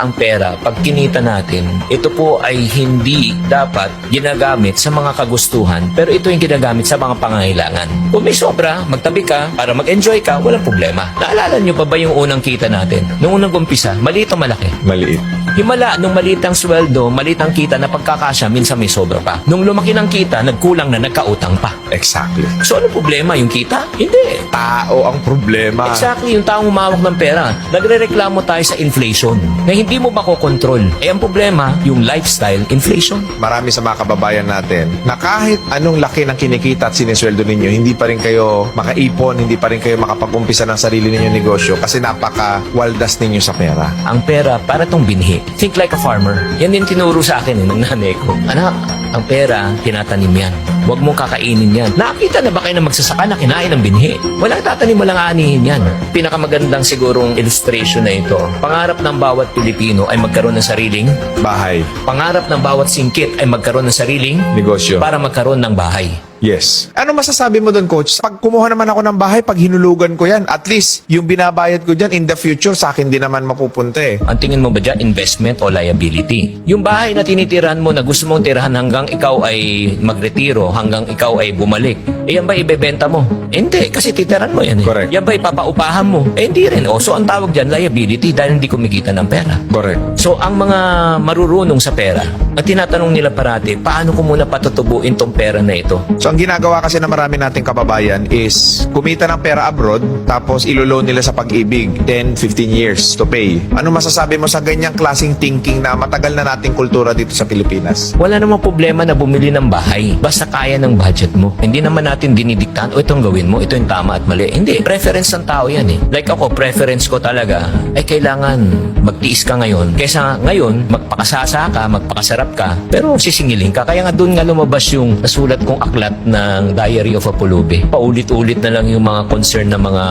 ang pera, pag kinita natin, ito po ay hindi dapat ginagamit sa mga kagustuhan, pero ito yung ginagamit sa mga pangangailangan. Kung may sobra, magtabi ka para mag-enjoy ka, walang problema. Naalala nyo pa ba yung unang kita natin? Nung unang umpisa, maliit o malaki? Maliit. Himala, nung maliit ang sweldo, maliit ang kita na pagkakasya, minsan may sobra pa. Nung lumaki ng kita, nagkulang na nagkautang pa. Exactly. So ano problema? Yung kita? Hindi. Tao ang problema. Exactly, yung taong humawak ng pera. Nagre-reklamo tayo sa inflation na hindi mo makokontrol. Eh ang problema, yung lifestyle inflation. Marami sa mga kababayan natin na kahit anong laki ng kinikita at sinisweldo ninyo, hindi pa rin kayo makaipon, hindi pa rin kayo makapag-umpisa ng sarili ninyong negosyo kasi napaka-waldas ninyo sa pera. Ang pera para tong binhi. Think like a farmer. Yan din tinuro sa akin eh, ng nanay ko. Anak, ang pera, tinatanim yan. Huwag mong kakainin yan. Nakita na ba kayo na magsasaka na kinain ng binhi? Walang tatanim, walang aanihin yan. Pinakamagandang sigurong illustration na ito. Pangarap ng bawat Pilipino ay magkaroon ng sariling. Bahay, Pangarap ng bawat singkit ay magkaroon ng sariling negosyo. para magkaroon ng bahay. Yes. Ano masasabi mo doon, coach? Pag kumuha naman ako ng bahay, pag hinulugan ko yan, at least yung binabayad ko dyan in the future, sa akin din naman mapupunta eh. Ang tingin mo ba dyan, investment o liability? Yung bahay na tinitirahan mo na gusto mong tirahan hanggang ikaw ay magretiro, hanggang ikaw ay bumalik, eh yan ba ibebenta mo? Eh, hindi, kasi titirahan mo yan eh. Correct. Yan ba ipapaupahan mo? Eh hindi rin. O, so ang tawag dyan, liability dahil hindi kumikita ng pera. Correct. So ang mga marurunong sa pera, at tinatanong nila parati, paano ko muna patutubuin tong pera na ito? So ang ginagawa kasi na marami nating kababayan is kumita ng pera abroad tapos iloloan nila sa pag-ibig 10, 15 years to pay. Ano masasabi mo sa ganyang klaseng thinking na matagal na nating kultura dito sa Pilipinas? Wala namang problema na bumili ng bahay. Basta kaya ng budget mo. Hindi naman natin dinidiktahan, o itong gawin mo, ito yung tama at mali. Hindi. Preference ng tao yan eh. Like ako, preference ko talaga, ay kailangan magtiis ka ngayon. Kaysa ngayon, magpakasasa ka, magpakasarap ka, pero sisingilin ka. Kaya nga doon nga lumabas yung nasulat kong aklat ng Diary of a Pulubi. Paulit-ulit na lang yung mga concern ng mga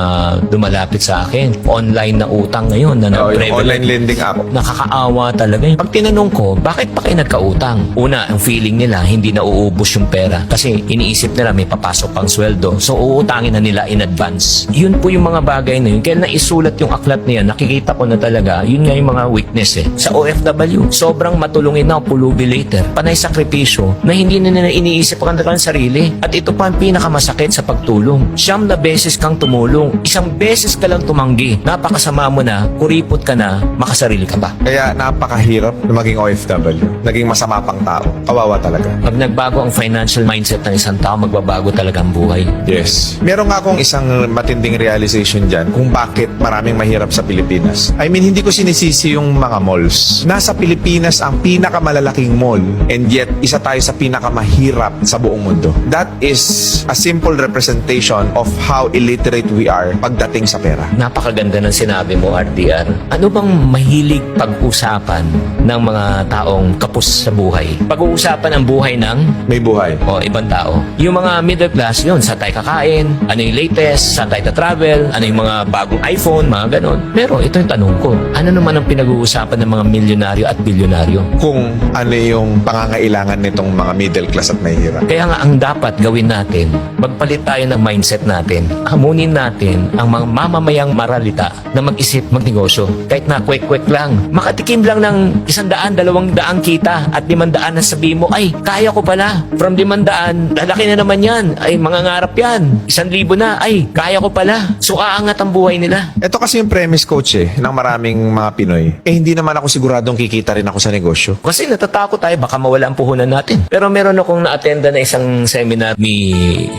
dumalapit sa akin. Online na utang ngayon na Oh, yung online lending app. Nakakaawa talaga. Pag tinanong ko, bakit pa kayo nagkautang? Una, ang feeling nila, hindi na uubos yung pera. Kasi iniisip nila may papasok pang sweldo. So, uutangin na nila in advance. Yun po yung mga bagay na yun. Kaya naisulat yung aklat niya, nakikita ko na talaga, yun nga yung mga weakness eh. Sa OFW, sobrang matulungin na pulubi later. Panay sakripisyo na hindi na nila iniisip ang kanilang sarili. At ito pa ang pinakamasakit sa pagtulong. Siyam na beses kang tumulong. Isang beses ka lang tumanggi. Napakasama mo na, kuripot ka na, makasarili ka pa. Kaya napakahirap na maging OFW. Naging masama pang tao. Kawawa talaga. Pag nagbago ang financial mindset ng isang tao, magbabago talaga ang buhay. Yes. Meron nga akong isang matinding realization dyan kung bakit maraming mahirap sa Pilipinas. I mean, hindi ko sinisisi yung mga malls. Nasa Pilipinas ang pinakamalalaking mall and yet isa tayo sa pinakamahirap sa buong mundo. That is a simple representation of how illiterate we are pagdating sa pera. Napakaganda ng sinabi mo, RDR. Ano bang mahilig pag-usapan ng mga taong kapos sa buhay? Pag-uusapan ang buhay ng May buhay. o ibang tao. Yung mga middle class, yun, saan tayo kakain, ano yung latest, saan tayo travel, ano yung mga bagong iPhone, mga ganon. Pero ito yung tanong ko, ano naman ang pinag-uusapan ng mga milyonaryo at bilyonaryo? Kung ano yung pangangailangan nitong mga middle class at mahihirap. Kaya nga ang dapat gawin natin, magpalit tayo ng mindset natin. Hamunin natin ang mga mamamayang maralita na mag-isip, magnegosyo. Kahit na kwek-kwek lang. Makatikim lang ng isang daan, dalawang daang kita at limandaan na sabihin mo, ay, kaya ko pala. From limandaan, lalaki na naman yan. Ay, mga ngarap yan. Isang libo na, ay, kaya ko pala. So, aangat ang buhay nila. Ito kasi yung premise coach eh, ng maraming mga Pinoy. Eh hindi naman ako siguradong kikita rin ako sa negosyo. Kasi natatakot tayo, baka mawala ang puhunan natin. Pero meron akong na-attenda na isang seminar ni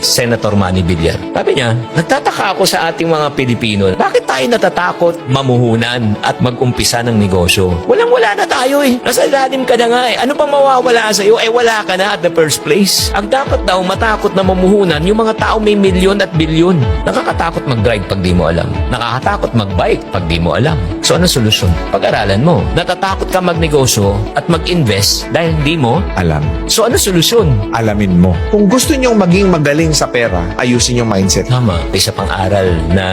Senator Manny Villar. Sabi niya, nagtataka ako sa ating mga Pilipino, bakit tayo natatakot mamuhunan at mag-umpisa ng negosyo? Walang-wala na tayo eh. Nasa ilalim ka na nga eh. Ano pa mawawala sa iyo? Eh wala ka na at the first place. Ang dapat daw matakot na mamuhunan yung mga tao may milyon at bilyon. Nakakatakot mag-drive pag di mo alam. Nakakatakot mag-bike pag di mo alam. So ano solusyon? Pag-aralan mo. Natatakot ka magnegosyo at mag-invest dahil hindi mo. Alam. So ano solusyon? Alamin mo. Kung gusto nyong maging magaling sa pera, ayusin yung mindset. Tama, isa pang aral na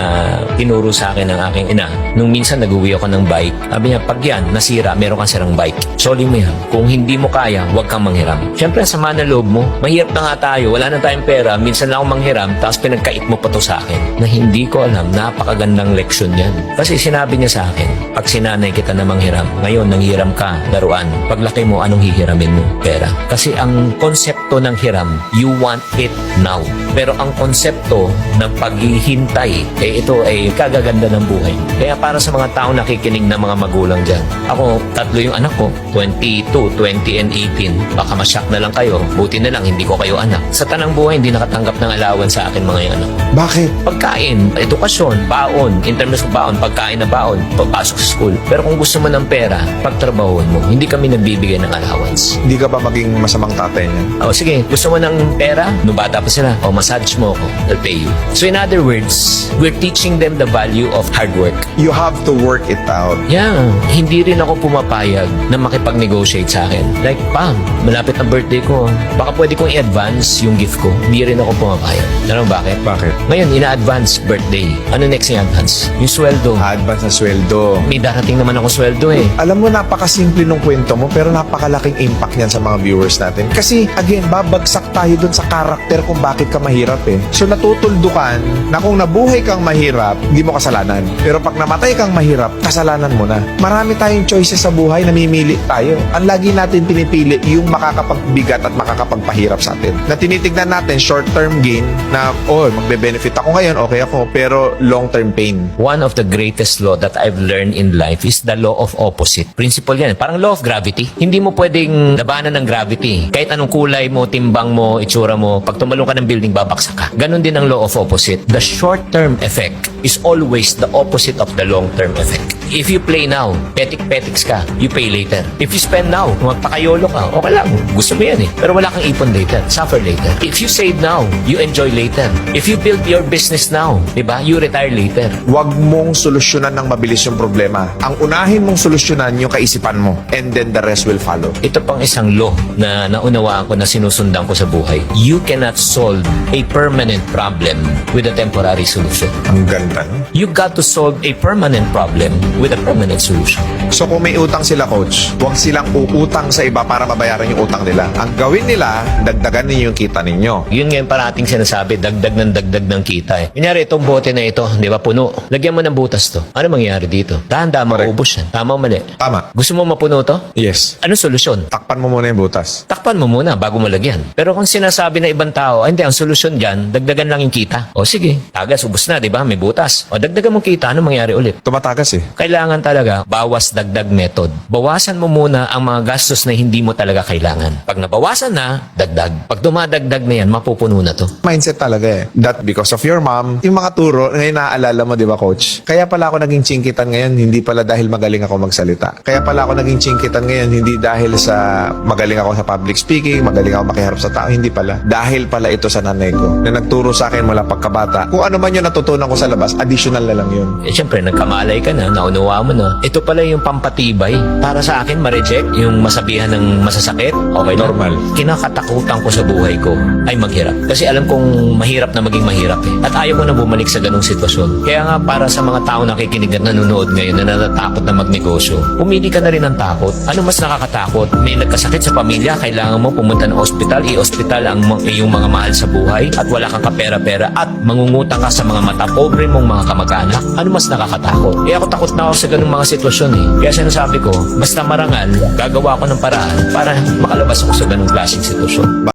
tinuro sa akin ng aking ina. Nung minsan nag-uwi ako ng bike, sabi niya, pag yan, nasira, meron kang sirang bike. Soli mo yan. Kung hindi mo kaya, huwag kang manghiram. Siyempre, ang sama loob mo. Mahirap na nga tayo, wala na tayong pera, minsan lang ako manghiram, tapos pinagkait mo pa to sa akin. Na hindi ko alam, napakagandang leksyon yan. Kasi sinabi niya sa akin, akin. Pag sinanay kita na manghiram, ngayon nanghiram ka, laruan. Paglaki mo, anong hihiramin mo? Pera. Kasi ang konsepto ng hiram, you want it now. Pero ang konsepto ng paghihintay, eh ito ay kagaganda ng buhay. Kaya para sa mga tao nakikinig na mga magulang dyan, ako, tatlo yung anak ko, 22, 20, and 18. Baka masyak na lang kayo, buti na lang hindi ko kayo anak. Sa tanang buhay, hindi nakatanggap ng allowance sa akin mga yung anak. Bakit? Pagkain, edukasyon, baon, in terms of baon, pagkain na baon, pagpasok sa school. Pero kung gusto mo ng pera, pagtrabahoan mo, hindi kami nagbibigay ng allowance. Hindi ka ba maging masamang tatay niya? O sige, gusto mo ng pera? Nung bata pa sila, o massage mo ako, I'll pay you. So in other words, we're teaching them the value of hard work. You have to work it out. Yeah, hindi rin ako pumapayag na makipag-negotiate sa akin. Like, pam, malapit ang birthday ko. Baka pwede kong i-advance yung gift ko. Hindi rin ako pumapayag. Alam mo bakit? Bakit? Ngayon, ina-advance birthday. Ano next yung advance? Yung sweldo. Advance na sweldo. May darating naman ako sweldo eh. Alam mo, napakasimple nung kwento mo pero napakalaking impact niyan sa mga viewers natin. Kasi, again, babagsak tayo dun sa karakter kung bakit ka mahirap eh. So, natutuldukan na kung nabuhay kang mahirap, hindi mo kasalanan. Pero pag namatay kang mahirap, kasalanan mo na. Marami tayong choices sa buhay, namimili tayo. Ang lagi natin pinipili yung makakapagbigat at makakapagpahirap sa atin. Na tinitignan natin short-term gain na, oh, magbe-benefit ako ngayon, okay ako, pero long-term pain. One of the greatest law that I've learned in life is the law of opposite. Principle yan. Parang law of gravity. Hindi mo pwedeng labanan ng gravity. Kahit anong kulay mo, timbang mo, itsura mo, pag tumalong ka ng building, babaksak ka. Ganon din ang law of opposite. The short-term effect is always the opposite of the long-term effect. If you play now, petik-petiks ka, you pay later. If you spend now, magpakayolo ka, okay lang. Gusto mo yan eh. Pero wala kang ipon later. Suffer later. If you save now, you enjoy later. If you build your business now, di ba? You retire later. Huwag mong solusyonan ng mabilis yung problema. Ang unahin mong solusyonan yung kaisipan mo. And then the rest will follow. Ito pang isang law na naunawaan ko na sinusundan ko sa buhay. You cannot solve a permanent problem with a temporary solution. Ang ganda, no? You got to solve a permanent problem with a permanent solution. So kung may utang sila, coach, huwag silang uutang sa iba para mabayaran yung utang nila. Ang gawin nila, dagdagan ninyo yung kita ninyo. Yun ngayon parating sinasabi, dagdag ng dagdag ng kita eh. Kunyari, itong bote na ito, di ba, puno. Lagyan mo ng butas to. Ano mangyayari dito? Dahan-dahan Correct. maubos yan. Tama o mali? Tama. Gusto mo mapuno to? Yes. Anong solusyon? Takpan mo muna yung butas. Takpan mo muna bago mo lagyan. Pero kung sinasabi ng ibang tao, "Ay, hindi, ang solusyon dyan, dagdagan lang yung kita. O sige, tagas, ubus na, di ba? May butas. O dagdagan mo kita, ano mangyari ulit? Tumatagas eh. Kailangan talaga bawas dagdag method. Bawasan mo muna ang mga gastos na hindi mo talaga kailangan. Pag nabawasan na, dagdag. Pag dumadagdag na yan, mapupuno na to. Mindset talaga eh. That because of your mom, yung mga turo, ngayon naaalala mo, di ba coach? Kaya pala ako naging chingkitan ngayon, hindi pala dahil magaling ako magsalita. Kaya pala ako naging chingkitan ngayon, hindi dahil sa magaling ako sa public speaking, magaling ako makiharap sa tao, hindi pala. Dahil pala ito sa nanay ko, na nagturo sa akin mula pagkabata. Kung ano man yung natutunan ko sa labas, additional na lang yun. Eh, syempre, nagkamalay ka na, naunawa mo na. Ito pala yung pampatibay. Para sa akin, ma-reject yung masabihan ng masasakit. Okay. Normal. Kinakatakutan ko sa buhay ko ay maghirap. Kasi alam kong mahirap na maging mahirap eh. At ayaw ko na bumalik sa ganong sitwasyon. Kaya nga, para sa mga tao nakikinig at nanonood ngayon na natatakot na magnegosyo, pumili ka na rin ng takot. Ano mas nakakatakot? May nagkasakit sa pamilya, kailangan mo pumunta ng ospital, i-ospital ang iyong mga mahal sa buhay at wala kang kapera-pera at mangungutang ka sa mga mata pobre mong mga kamag-anak. Ano mas nakakatakot? Eh ako takot na ako sa ganung mga sitwasyon eh. Kaya sinasabi ko, basta marangal, gagawa ko ng paraan para makalabas ako sa ganung klaseng sitwasyon.